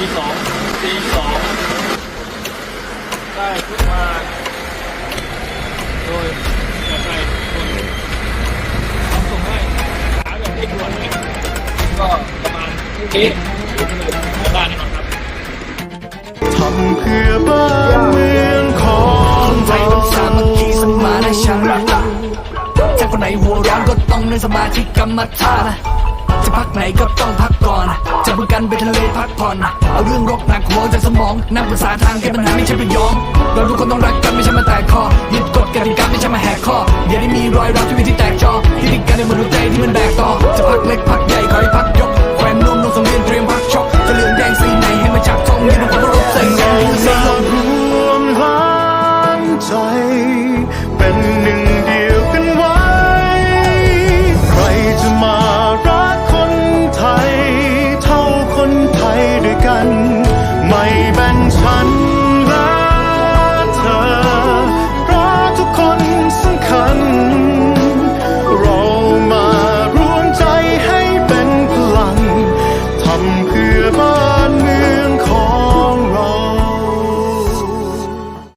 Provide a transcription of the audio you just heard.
ตีสองตีสองได้ขึ้นมาโดยกระจายคนทำส่งให้หาแบบเร่ด่วนก็ประมาณนี้ได้แน่นอนครับทำเพื่อบ้านเมืองของไทยต้องสามัคคีสมานฉันท์ถ้าคนไหนหัวร้อนก็ต้องนั่งสมาธิกรรมฐานจะพักไหนก็ต้องพัก กันไปทะเลพักผ่อน เอาเรื่องรกหนักหัวจากสมอง นั่งปรึกษาทางแก้ปัญหาไม่ใช่ไปยอม เราทุกคนต้องรักกันไม่ใช่มาแตกคอยึดกฎกติกาไม่ใช่มาแหกข้ออย่าได้มีรอยร้าวชีวิตที่แตกจอที่พิดการในมนุษย์ใจที่มันแบกต่อจะพักเล็กพักใหญ่ขอให้พักยกแขวนนุ่มลงสังเวียนเตรียมพักช็อกจะเหลืองแดงสีไหนให้มาจับทงยืนบนความเคารพใส่เงินใส่ลมรวมล้างใจเป็น